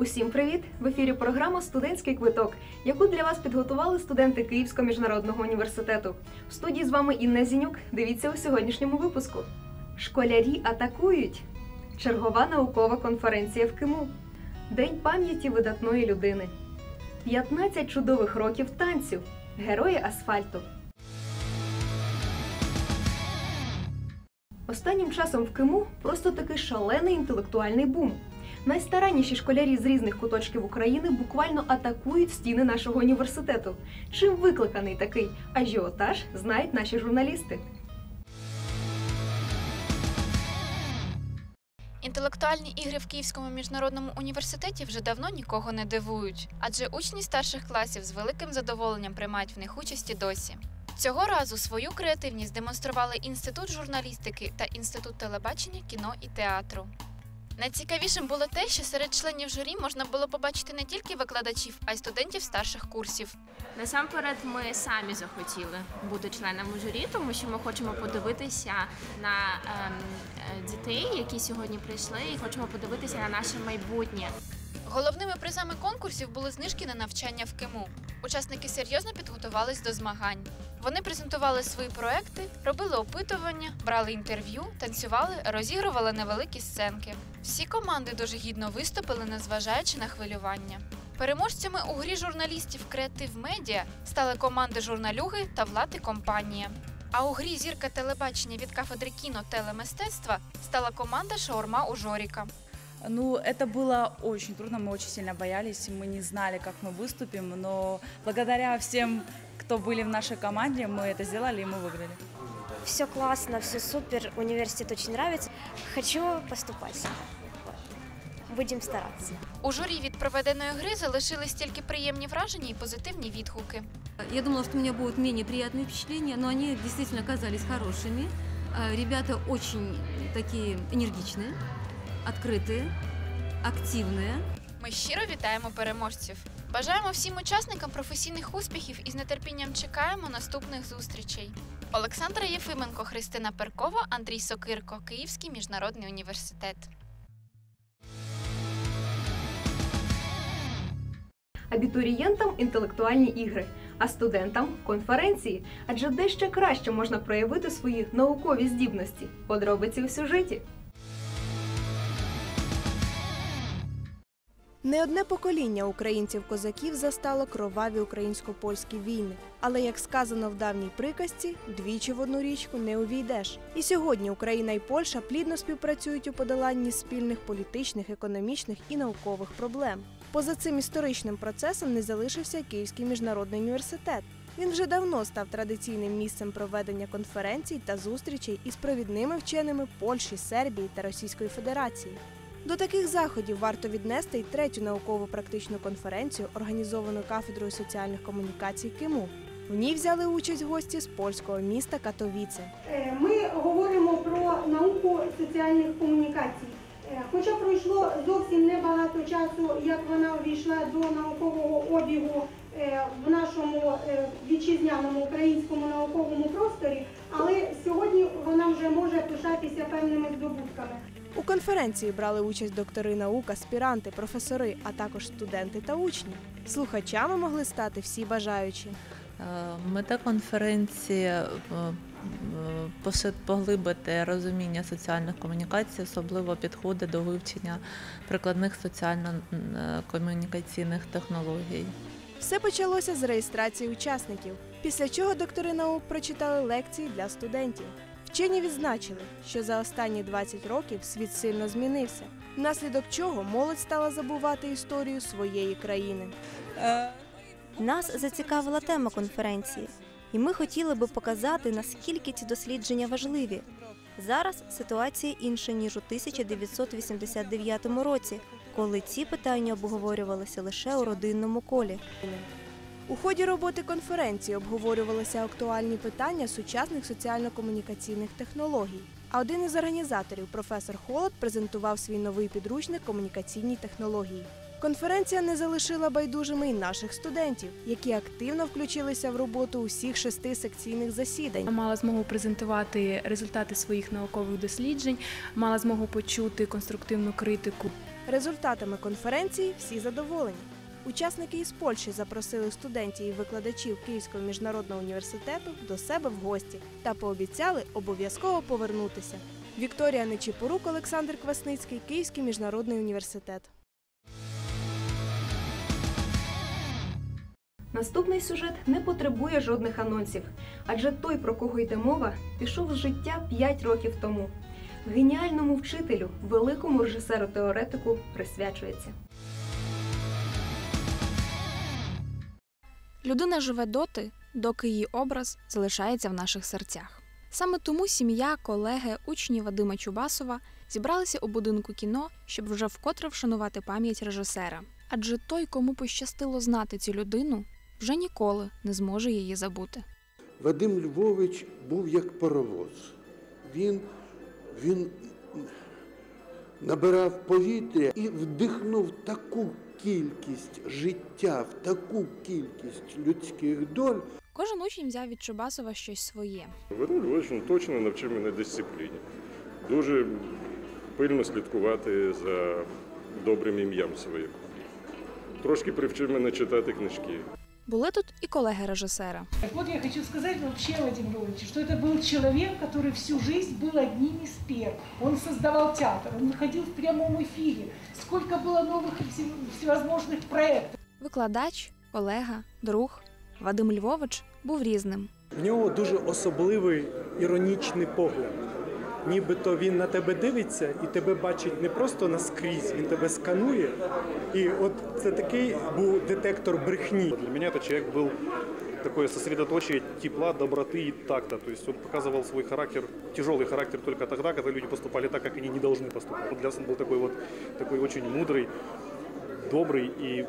Усім привіт! В ефірі програма Студентський квиток, яку для вас підготували студенти Київського міжнародного університету. В студії з вами Інна Зінюк. Дивіться у сьогоднішньому випуску. Школярі атакують. Чергова наукова конференція в Киму. День пам'яті видатної людини. 15 чудових років танцю. Герої асфальту. Останнім часом в Киму просто такий шалений інтелектуальний бум. Найстаранніші школярі з різних куточків України буквально атакують стіни нашого університету. Чим викликаний такий ажіотаж, знають наші журналісти. Інтелектуальні ігри в Київському міжнародному університеті вже давно нікого не дивують, адже учні старших класів з великим задоволенням приймають в них участь і досі. Цього разу свою креативність демонстрували Інститут журналістики та Інститут телебачення, кіно і театру. Найцікавішим було те, що серед членів журі можна було побачити не тільки викладачів, а й студентів старших курсів. Насамперед, ми самі захотіли бути членами журі, тому що ми хочемо подивитися на ем, е, дітей, які сьогодні прийшли, і хочемо подивитися на наше майбутнє. Головними призами конкурсів були знижки на навчання в КИМУ. Учасники серйозно підготувались до змагань. Вони презентували свої проекти, робили опитування, брали інтерв'ю, танцювали, розігрували невеликі сценки. Всі команди дуже гідно виступили, незважаючи на хвилювання. Переможцями у грі журналістів Креатив Медіа стали команди журналюги та влади компанія. А у грі зірка телебачення від кафедри кіно телемистецтва стала команда Шаурма у Жоріка. Ну, это было очень трудно, мы очень сильно боялись, мы не знали, как мы выступим, но благодаря всем, кто были в нашей команде, мы это сделали и мы выиграли. Все классно, все супер, университет очень нравится. Хочу поступать. Вот. Будем стараться. У журі від проведеної гри залишились тільки приємні враження і позитивні відгуки. Я думала, что у меня будут менее приятные впечатления, но они действительно оказались хорошими. Э, Ребята очень такие энергичные, открытые, активные. Ми щиро вітаємо переможців. Бажаємо всім учасникам професійних успіхів і з нетерпінням чекаємо наступних зустрічей. Олександра Єфименко, Христина Перкова, Андрій Сокирко, Київський міжнародний університет. Абітурієнтам інтелектуальні ігри, а студентам конференції. Адже де ще краще можна проявити свої наукові здібності. Подробиці у сюжеті. Не одне покоління українців-козаків застало кроваві українсько-польські війни. Але, як сказано в давній приказці, двічі в одну річку не увійдеш. І сьогодні Україна і Польща плідно співпрацюють у подоланні спільних політичних, економічних і наукових проблем. Поза цим історичним процесом не залишився Київський міжнародний університет. Він вже давно став традиційним місцем проведення конференцій та зустрічей із провідними вченими Польщі, Сербії та Російської Федерації. До таких заходів варто віднести й третю науково-практичну конференцію, організовану кафедрою соціальних комунікацій КИМУ. В ній взяли участь гості з польського міста Катовіце. Е, Ми говоримо про науку соціальних комунікацій. Е, Хоча пройшло зовсім небагато часу, як вона увійшла до наукового обігу е, в нашому вітчизняному українському науковому просторі, але сьогодні вона вже може пишатися певними здобутками. У конференції брали участь доктори наук, аспіранти, професори, а також студенти та учні. Слухачами могли стати всі бажаючі. Е, Мета конференції е, е, поглибити розуміння соціальних комунікацій, особливо підходи до вивчення прикладних соціально-комунікаційних технологій. Все почалося з реєстрації учасників, після чого доктори наук прочитали лекції для студентів. Вчені відзначили, що за останні 20 років світ сильно змінився, внаслідок чого молодь стала забувати історію своєї країни. Нас зацікавила тема конференції, і ми хотіли би показати, наскільки ці дослідження важливі. Зараз ситуація інша ніж у 1989 році, коли ці питання обговорювалися лише у родинному колі. У ході роботи конференції обговорювалися актуальні питання сучасних соціально-комунікаційних технологій. А один із організаторів, професор Холод, презентував свій новий підручник комунікаційні технології. Конференція не залишила байдужими й наших студентів, які активно включилися в роботу усіх шести секційних засідань. Мала змогу презентувати результати своїх наукових досліджень, мала змогу почути конструктивну критику. Результатами конференції всі задоволені. Учасники із Польщі запросили студентів і викладачів Київського міжнародного університету до себе в гості та пообіцяли обов'язково повернутися. Вікторія Нечіпорук, Олександр Квасницький, Київський міжнародний університет. Наступний сюжет не потребує жодних анонсів, адже той, про кого йде мова, пішов з життя 5 років тому. Геніальному вчителю, великому режисеру-теоретику присвячується. Людина живе доти, доки її образ залишається в наших серцях. Саме тому сім'я, колеги, учні Вадима Чубасова зібралися у будинку кіно, щоб вже вкотре вшанувати пам'ять режисера. Адже той, кому пощастило знати цю людину, вже ніколи не зможе її забути. Вадим Львович був як паровоз. Він, він набирав повітря і вдихнув таку кількість життя, в таку кількість людських доль. Кожен учень взяв від Чубасова щось своє. Львович ну, точно навчив мене дисципліні. Дуже пильно слідкувати за добрим ім'ям своїм. Трошки привчив мене читати книжки. Були тут і колеги режисера. Вот я хочу сказать вообще, Вадим Львович, что это был человек, который всю жизнь был одним из первых. Он создавал театр, он выходил в прямом эфире. Сколько было новых и всев- всевозможных проектов. Викладач, колега, друг Вадим Львович був різним. В нього дуже особливий іронічний погляд. Нібито він на тебе дивиться і тебе бачить не просто наскрізь, він тебе сканує. І от це такий був детектор брехні. Для меня этот человек был такое сосредоточие тепла, доброты и такта. То есть он показывал свой характер, тяжелый характер только тогда, когда люди поступали так, как они не должны поступать. Вот Для нас он был такой вот, такой очень мудрый, добрый и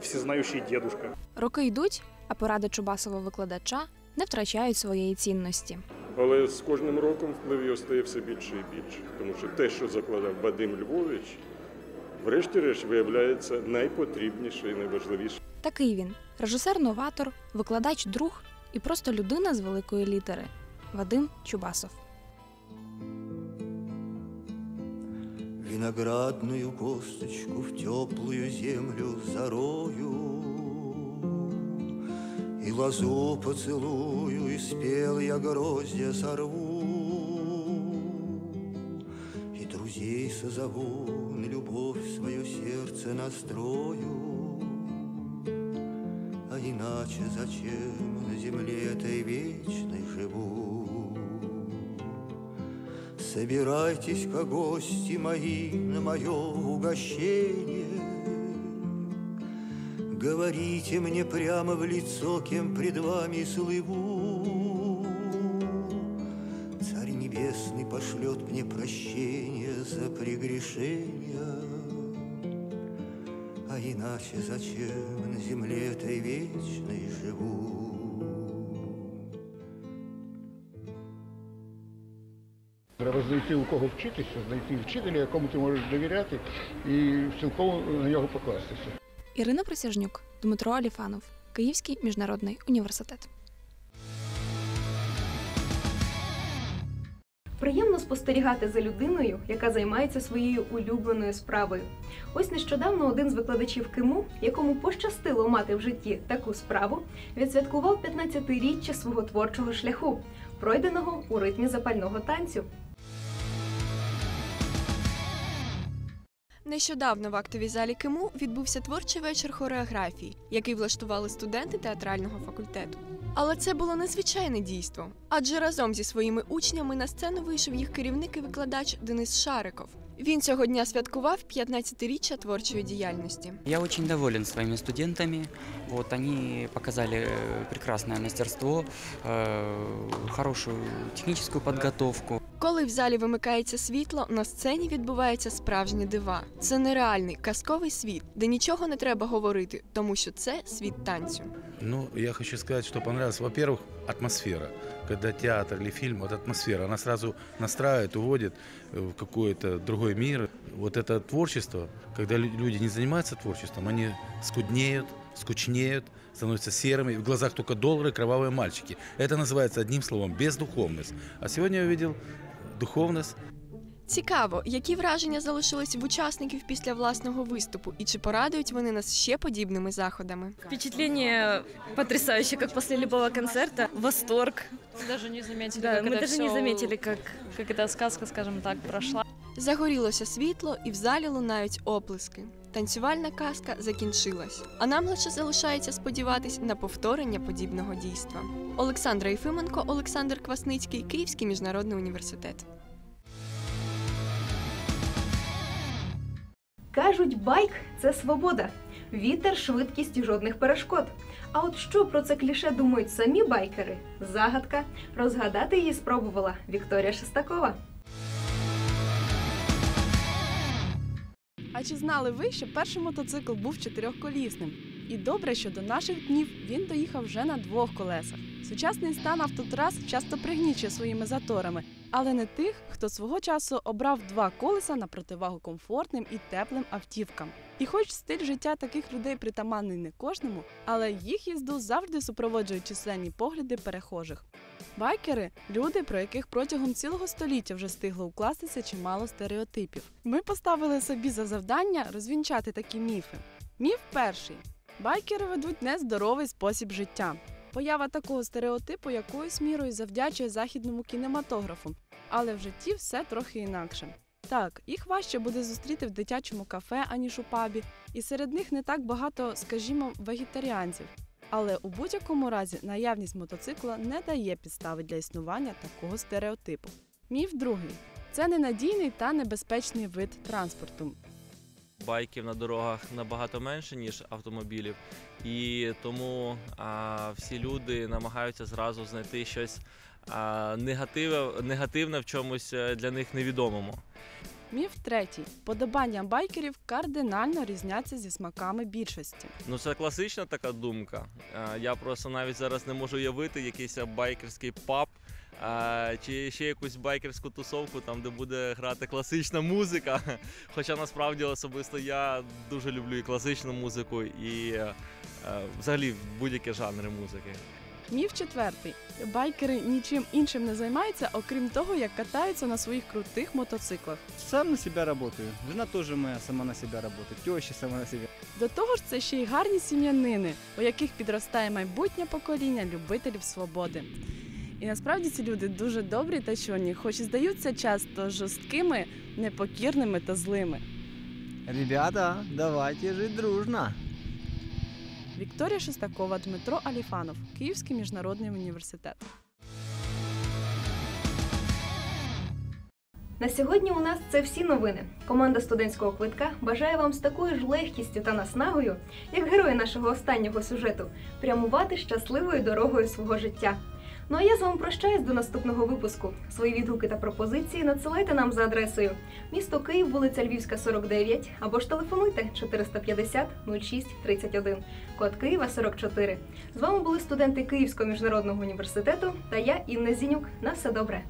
всезнающий дедушка. Роки йдуть, а поради Чубасова викладача не втрачають своєї цінності. Але з кожним роком вплив його стає все більше і більше. Тому що те, що закладав Вадим Львович, врешті-решт виявляється найпотрібніше і найважливіше. Такий він режисер-новатор, викладач друг і просто людина з великої літери Вадим Чубасов. Виноградную косточку в теплую землю зарою И лозу поцелую, и спелые гроздья сорву И друзей созову, на любовь свое сердце настрою А иначе зачем на земле этой вечной живу? Собирайтесь-ка, гости мои, на мое угощение. Говорите мне прямо в лицо, кем пред вами слыву. Царь Небесный пошлет мне прощение за прегрешения. А иначе зачем на земле этой вечной живу? Треба знайти у кого вчитися, знайти вчителя, якому ти можеш довіряти і цілком на нього покластися. Ірина Присяжнюк, Дмитро Аліфанов, Київський міжнародний університет. Приємно спостерігати за людиною, яка займається своєю улюбленою справою. Ось нещодавно один з викладачів КИМУ, якому пощастило мати в житті таку справу, відсвяткував 15-річчя свого творчого шляху, пройденого у ритмі запального танцю. Нещодавно в актовій залі КИМУ відбувся творчий вечір хореографії, який влаштували студенти театрального факультету. Але це було незвичайне дійство, адже разом зі своїми учнями на сцену вийшов їх керівник і викладач Денис Шариков. Він цього дня святкував 15-річчя творчої діяльності. Я очень доволен своими студентами. Вот они показали э, прекрасное мастерство, э, хорошую техническую подготовку. Коли в залі вимикається світло, на сцені відбуваються справжні дива. Це нереальний казковий світ, де нічого не треба говорити, тому що це світ танцю. Ну, я хочу сказать, что понравилось. Во-первых, атмосфера. Когда театр или фильм, вот атмосфера, она сразу настраивает, уводит э, в какой-то другой мир. Вот это творчество, когда лю- люди не занимаются творчеством, они скуднеют, скучнеют, становятся серыми, в глазах только доллары, кровавые мальчики. Это называется одним словом бездуховность. А сегодня я увидел духовность, Цікаво, які враження залишились в учасників після власного виступу, і чи порадують вони нас ще подібними заходами? Впечатление потрясающее, как после любого концерта. Восторг. Мы даже не заметили, Да, как мы это даже не всё- заметили, как, как эта сказка, скажем так, прошла. Загорілося світло, і в залі лунають оплески. Танцювальна казка закінчилась, а нам лише залишається сподіватись на повторення подібного дійства. Олександра Єфименко, Олександр Квасницький, Київський міжнародний університет. Кажуть, байк це свобода, вітер, швидкість і жодних перешкод. А от що про це кліше думають самі байкери? Загадка. Розгадати її спробувала Вікторія Шестакова. А чи знали ви, що перший мотоцикл був чотирьохколісним? І добре, що до наших днів він доїхав вже на двох колесах. Сучасний стан автотрас часто пригнічує своїми заторами, але не тих, хто свого часу обрав два колеса на противагу комфортним і теплим автівкам. І хоч стиль життя таких людей притаманний не кожному, але їх їзду завжди супроводжують численні погляди перехожих. Байкери люди, про яких протягом цілого століття вже стигло укластися чимало стереотипів. Ми поставили собі за завдання розвінчати такі міфи. Міф перший: байкери ведуть нездоровий спосіб життя. Поява такого стереотипу якоюсь мірою завдячує західному кінематографу, але в житті все трохи інакше. Так, їх важче буде зустріти в дитячому кафе, аніж у пабі, і серед них не так багато, скажімо, вегетаріанців. Але у будь-якому разі наявність мотоцикла не дає підстави для існування такого стереотипу. Міф другий це ненадійний та небезпечний вид транспорту. байків на дорогах набагато менше, ніж автомобілів, і тому а, всі люди намагаються зразу знайти щось а, негативе, негативне в чомусь е, для них невідомому. Міф третій подобання байкерів кардинально різняться зі смаками більшості. Ну це класична така думка. Е, Я просто навіть зараз не можу уявити якийсь байкерський паб. е, Чи ще якусь байкерську тусовку, там де буде грати класична музика. Хоча насправді особисто я дуже люблю і класичну музику, і е, взагалі будь-які жанри музики. Міф четвертий байкери нічим іншим не займаються, окрім того, як катаються на своїх крутих мотоциклах. Сам на себя работаю. Жена тоже моя сама на себя работает. Теща сама на себя. До того ж, це ще й гарні сім'янини, у яких підростає майбутнє покоління любителів свободи. І насправді ці люди дуже добрі та чуйні, хоч і здаються часто жорсткими, непокірними та злими. Ребята, давайте жить дружно. Вікторія Шестакова, Дмитро Аліфанов, Київський міжнародний університет. На сьогодні у нас це всі новини. Команда студентського квитка бажає вам з такою ж легкістю та наснагою, як герої нашого останнього сюжету, прямувати щасливою дорогою свого життя. Ну а я з вами прощаюсь до наступного випуску. Свої відгуки та пропозиції надсилайте нам за адресою місто Київ, вулиця Львівська, 49, або ж телефонуйте 450 06 31, код Києва 44. З вами були студенти Київського міжнародного університету та я, Інна Зінюк. На все добре.